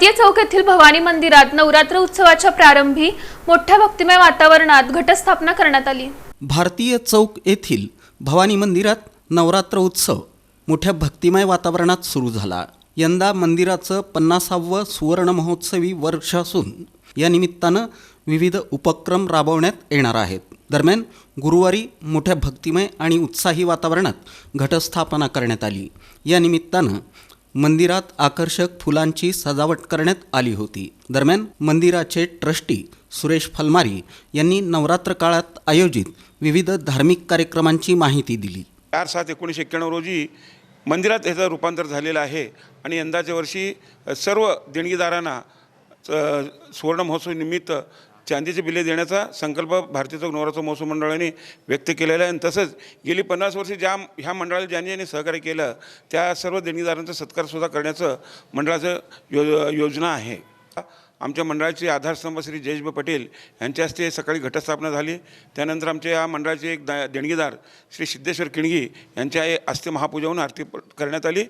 भारतीय चौक येथील भवानी मंदिरात नवरात्र उत्सवाच्या प्रारंभी मोठ्या भक्तिमय वातावरणात घटस्थापना करण्यात आली. भारतीय चौक येथील भवानी मंदिरात नवरात्र उत्सव मोठ्या भक्तिमय वातावरणात सुरू झाला. यंदा मंदिराचं पन्नासावं सुवर्ण महोत्सवी वर्ष असून या निमित्तानं विविध उपक्रम राबवण्यात येणार आहेत. दरम्यान गुरुवारी मोठ्या भक्तिमय आणि उत्साही वातावरणात घटस्थापना करण्यात आली. या निमित्तानं मंदिरात आकर्षक फुलांची सजावट करण्यात आली होती. दरम्यान मंदिराचे ट्रस्टी सुरेश फलमारी यांनी नवरात्र काळात आयोजित विविध धार्मिक कार्यक्रमांची माहिती दिली. चार सात एकोणीसशे एक्क्याण्णव रोजी मंदिरात ह्याचं रूपांतर झालेलं आहे आणि यंदाच्या वर्षी सर्व देणगीदारांना सुवर्ण महोत्सव निमित्त चांदीची बिले देण्याचा संकल्प भारतीय चौक नवरात्र महोत्सव मंडळाने व्यक्त केलेला आहे. आणि तसंच गेली पन्नास वर्षी ज्या ह्या मंडळाला ज्यांनी यांनी सहकार्य केलं त्या सर्व देणगीदारांचा सत्कारसुद्धा करण्याचं मंडळाचं यो योजना आहे. आमच्या मंडळाचे आधारस्तंभ श्री जयेश पटेल यांच्या हस्ते सकाळी घटस्थापना झाली. त्यानंतर आमच्या या मंडळाचे एक दा देणगीदार श्री सिद्धेश्वर किणगी यांच्या हस्ते महापूजाहून आरती करण्यात आली.